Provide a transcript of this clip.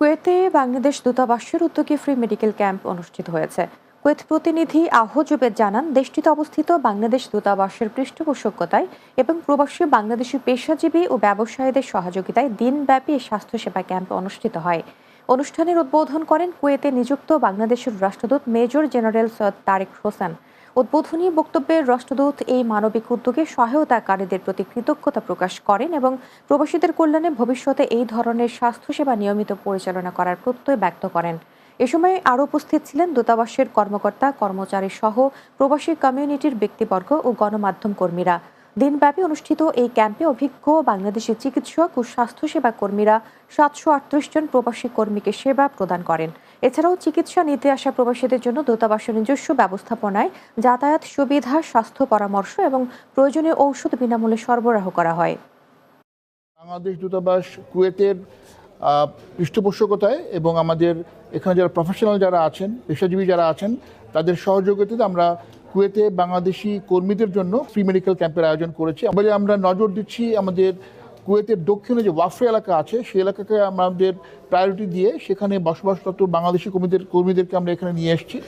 কুয়েতে বাংলাদেশ দূতাবাসের উদ্যোগে ফ্রি মেডিকেল ক্যাম্প অনুষ্ঠিত হয়েছে। কুয়েত প্রতিনিধি আহ জুবেদ জানান, দেশটিতে অবস্থিত বাংলাদেশ দূতাবাসের পৃষ্ঠপোষকতায় এবং প্রবাসী বাংলাদেশি পেশাজীবী ও ব্যবসায়ীদের সহযোগিতায় দিনব্যাপী স্বাস্থ্যসেবা ক্যাম্প অনুষ্ঠিত হয়। অনুষ্ঠানের উদ্বোধন করেন কুয়েতে নিযুক্ত বাংলাদেশের রাষ্ট্রদূত মেজর জেনারেল সৈয়দ তারেক হোসেন। উদ্বোধনী বক্তব্যে রাষ্ট্রদূত এই মানবিক উদ্যোগে সহায়তাকারীদের প্রতি কৃতজ্ঞতা প্রকাশ করেন এবং প্রবাসীদের কল্যাণে ভবিষ্যতে এই ধরনের স্বাস্থ্যসেবা নিয়মিত পরিচালনা করার প্রত্যয় ব্যক্ত করেন। এ সময় আরও উপস্থিত ছিলেন দূতাবাসের কর্মকর্তা, কর্মচারী সহ প্রবাসী কমিউনিটির ব্যক্তিবর্গ ও গণমাধ্যম কর্মীরা। দিনব্যাপী অনুষ্ঠিত এই ক্যাম্পে অভিজ্ঞ বাংলাদেশি চিকিৎসক ও স্বাস্থ্যসেবা কর্মীরা সাতশো আটত্রিশ জন প্রবাসী কর্মীকে সেবা প্রদান করেন। এছাড়াও চিকিৎসা নিতে আসা প্রবাসীদের জন্য দূতাবাসের নিজস্ব ব্যবস্থাপনায় যাতায়াত সুবিধা, স্বাস্থ্য পরামর্শ এবং প্রয়োজনীয় ঔষধ বিনামূল্যে সরবরাহ করা হয়। বাংলাদেশ দূতাবাস কুয়েতের পৃষ্ঠপোষকতায় এবং আমাদের এখানে যারা প্রফেশনাল যারা আছেন, পেশাজীবী যারা আছেন, তাদের সহযোগিতাতে আমরা কুয়েতে বাংলাদেশি কর্মীদের জন্য ফ্রি মেডিকেল ক্যাম্পের আয়োজন করেছি। আমাদের আমরা নজর দিচ্ছি আমাদের কুয়েতের দক্ষিণে যে ওয়াফরে এলাকা আছে, সেই এলাকাকে আমাদের প্রায়োরিটি দিয়ে সেখানে বসবাসরত বাংলাদেশি কর্মীদের কর্মীদেরকে আমরা এখানে নিয়ে এসেছি।